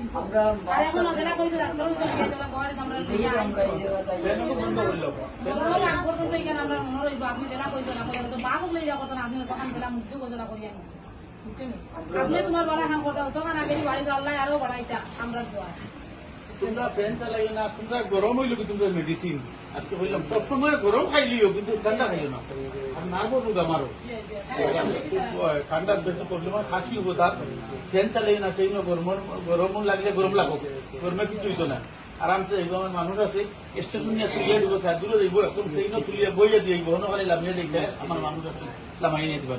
আমরা মনে আপনি তোমার বলা কাম করতে তখন আগে বাড়ি আরও বাড়াইতা আমরা দোয়া তোমরা ফ্যান চালাইও না, তোমরা গরম হইল কি তোমরা মেডিসিন আজকে বললাম সবসময় গরম খাইলিও কিন্তু ঠান্ডা খাইও না। আর নার্ভ রোগ আমারও। ঠান্ডা বেশি আমার খাসি হব তার ফ্যান চালাই না ট্রেন গরম গরম লাগলে গরম লাগো গরমে কিছু হইতো না। আরামসে এই আমার মানুষ আছে স্টেশন নিয়ে তুলিয়ে দিব স্যার দূরে যাইব এখন ট্রেনও তুলিয়ে বইয়ে দিয়ে বহন করে লামিয়ে দেখলে আমার মানুষ আছে, লামাই নিয়ে দিবা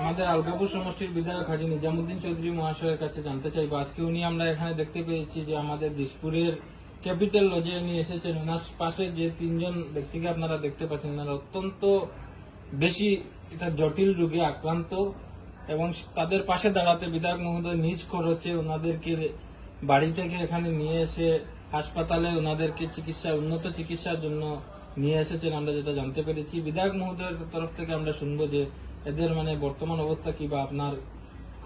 আমাদের আলগাপুর সমষ্টির বিধায়ক হাজি নিজামুদ্দিন চৌধুরী মহাশয়ের কাছে জানতে চাইব। আজকে উনি আমরা এখানে দেখতে পেয়েছি যে আমাদের দিসপুরের ক্যাপিটাল লজে উনি এসেছেন। ওনার পাশে যে তিনজন ব্যক্তিকে আপনারা দেখতে পাচ্ছেন, ওনারা অত্যন্ত বেশি এটা জটিল রোগে আক্রান্ত এবং তাদের পাশে দাঁড়াতে বিধায়ক মহোদয় নিজ খরচে ওনাদেরকে বাড়ি থেকে এখানে নিয়ে এসে হাসপাতালে ওনাদেরকে চিকিৎসা, উন্নত চিকিৎসার জন্য নিয়ে এসেছেন। আমরা যেটা জানতে পেরেছি, বিধায়ক মহোদয়ের তরফ থেকে আমরা শুনব যে এদের মানে বর্তমান অবস্থা কি বা আপনার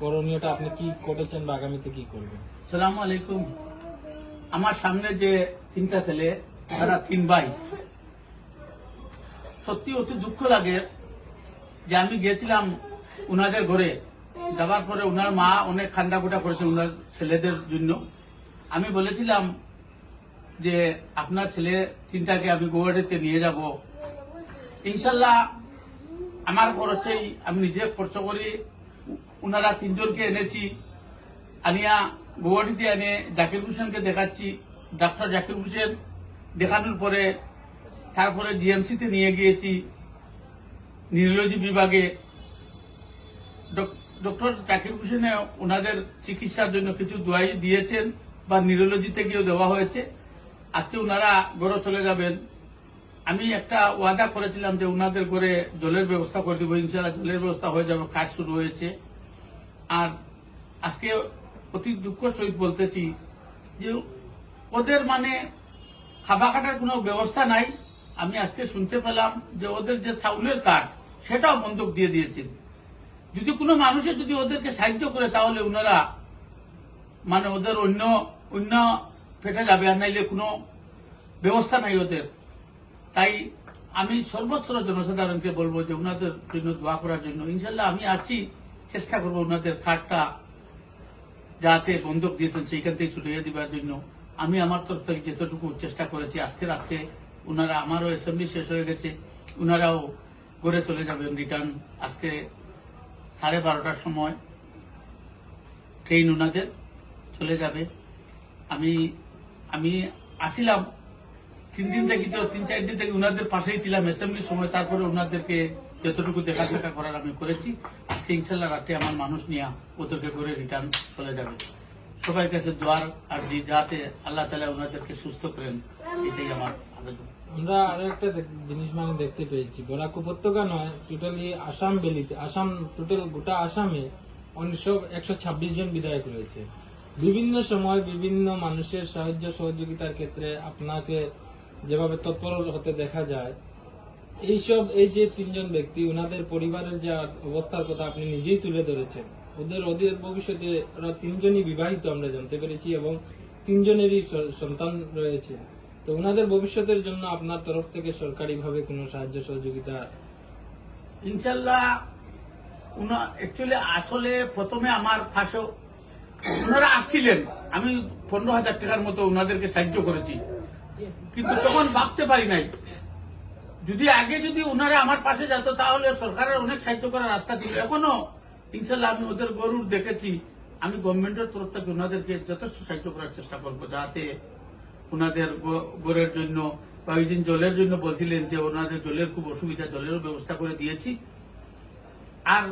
করণীয়টা আপনি কি করেছেন বা আগামীতে কি করবেন? সালাম আলাইকুম। আমার সামনে যে তিনটা ছেলে, তারা তিন ভাই। সত্যি অতি দুঃখ লাগে যে আমি গিয়েছিলাম উনাদের ঘরে। যাবার পরে উনার মা অনেক খান্ডা খুঁটা করেছে উনার ছেলেদের জন্য। আমি বলেছিলাম যে আপনার ছেলে তিনটাকে আমি গৌহাটিতে নিয়ে যাব। ইনশাল্লাহ আমার খরচেই আমি নিজে খরচ করি। উনারা তিনজনকে এনেছি। আনিয়া গুয়াহাটিতে এনে জাকির হোসেনকে দেখাচ্ছি। ডাক্তার জাকির হোসেন দেখানোর পরে তারপরে জিএমসিতে নিয়ে গিয়েছি নিউরোলজি বিভাগে। ডক- ডক্টর জাকির হোসেনে ওনাদের চিকিৎসার জন্য কিছু দোয়াই দিয়েছেন বা নিউরোলজিতে গিয়েও দেওয়া হয়েছে। আজকে ওনারা গড়ে চলে যাবেন। আমি একটা ওয়াদা করেছিলাম যে ওনাদের করে জলের ব্যবস্থা করে দেবো ইনশাল্লাহ জলের ব্যবস্থা হয়ে যাবে, কাজ শুরু হয়েছে। আর আজকে অতি দুঃখ সহিত বলতেছি যে ওদের মানে খাবা খাটার কোনো ব্যবস্থা নাই। আমি আজকে শুনতে পেলাম যে ওদের যে চাউলের কার্ড সেটাও বন্ধক দিয়ে দিয়েছেন। যদি কোনো মানুষের যদি ওদেরকে সাহায্য করে, তাহলে ওনারা মানে ওদের অন্য অন্য ফেটে যাবে, আর নাইলে কোনো ব্যবস্থা নাই ওদের। তাই আমি সর্বস্তর জনসাধারণকে বলব যে ওনাদের জন্য দোয়া করার জন্য ইনশাল্লাহ আমি আছি, চেষ্টা করব ওনাদের কার্ডটা যাতে বন্ধক দিয়েছেন সেইখান থেকে ছুটিয়ে দিবার জন্য। আমি আমার তরফ থেকে যতটুকু চেষ্টা করেছি, আজকে রাত্রে ওনারা আমারও অ্যাসেম্বলি শেষ হয়ে গেছে ওনারাও ঘরে চলে যাবেন রিটার্ন আজকে সাড়ে বারোটার সময়। ট্রেন ওনাদের চলে যাবে। আমি আমি আসিলাম। তিন দিন থেকে তো, তিন, চার দিন থেকে ওনাদের পাশেই ছিলাম অ্যাসেম্বলির সময়, তারপরে ওনাদেরকে যতটুকু দেখা দেখা করার আমি করেছি। আজকে ইনশাল্লাহ রাতে আমার মানুষ নিয়ে ওদেরকে করে রিটার্ন চলে যাবে। সবার কাছে দোয়ার আর যে যাতে আল্লাহ তালা ওনাদেরকে সুস্থ করেন, এটাই আমার আবেদন। আমরা আরও একটা জিনিস মানে দেখতে পেয়েছি। বরাক উপত্যকা নয় টোটালি আসাম বেলিতে, আসাম টোটাল গোটা আসামে উনিশশো একশো ছাব্বিশ জন বিধায়ক রয়েছে। বিভিন্ন সময় বিভিন্ন মানুষের সাহায্য সহযোগিতার ক্ষেত্রে আপনাকে যেভাবে তৎপর হতে দেখা যায়, এইসব এই যে তিনজন ব্যক্তি ওনাদের পরিবারের যে অবস্থার কথা আপনি নিজেই তুলে ধরেছেন, ওদের ওদের ভবিষ্যতে ওরা তিনজনই বিবাহিত আমরা জানতে পেরেছি এবং তিনজনেরই সন্তান রয়েছে। তো ওনাদের ভবিষ্যতের জন্য আপনার তরফ থেকে সরকারিভাবে কোনো সাহায্য সহযোগিতা ইনশাল্লাহ অ্যাকচুয়ালি আসলে প্রথমে আমার ফাঁসো ওনারা আসছিলেন। আমি পনেরো হাজার টাকার মতো ওনাদেরকে সাহায্য করেছি। কিন্তু তখন ভাবতে পারি নাই। যদি আগে যদি ওনারা আমার পাশে যেত, তাহলে সরকারের অনেক সাহায্য করার রাস্তা ছিল। এখনও ইনশাল্লাহ আমি ওদের গরুর দেখেছি। আমি গভর্নমেন্টের তরফ থেকে ওনাদেরকে যথেষ্ট সাহায্য করার চেষ্টা করব, যাতে ওনাদের গ- গড়ের জন্য বা ওই দিন জলের জন্য বলছিলেন যে ওনাদের জলের খুব অসুবিধা, জলেরও ব্যবস্থা করে দিয়েছি। আর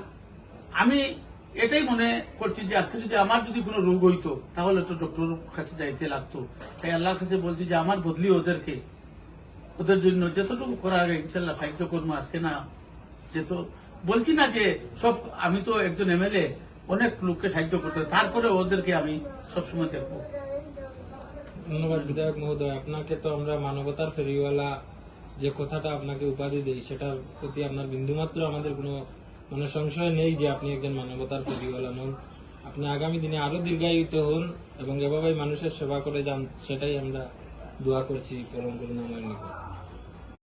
আমি এটাই মনে করছি যে আজকে যদি আমার যদি কোনো রোগ হইতো, তাহলে তো ডক্টর কাছে যাইতে লাগতো। তাই আল্লাহর কাছে বলছি যে আমার বদলি ওদেরকে। ওদের জন্য যতটুকু করার আগে ইনশাল্লাহ সাহায্য করব আজকে না। যেত বলছি না যে সব, আমি তো একজন এমএলএ, অনেক লোককে সাহায্য করতে। তারপরে ওদেরকে আমি সবসময় দেখব। ধন্যবাদ বিধায়ক মহোদয়। আপনাকে তো আমরা মানবতার ফেরিওয়ালা যে কথাটা আপনাকে উপাধি দেই, সেটার প্রতি আপনার বিন্দুমাত্র আমাদের কোনো মানে সংশয় নেই যে আপনি একজন মানবতার প্রতিফলন নন। আপনি আগামী দিনে আরও দীর্ঘায়িত হন এবং এভাবেই মানুষের সেবা করে যান, সেটাই আমরা দোয়া করছি পরম করুণাময় নিকট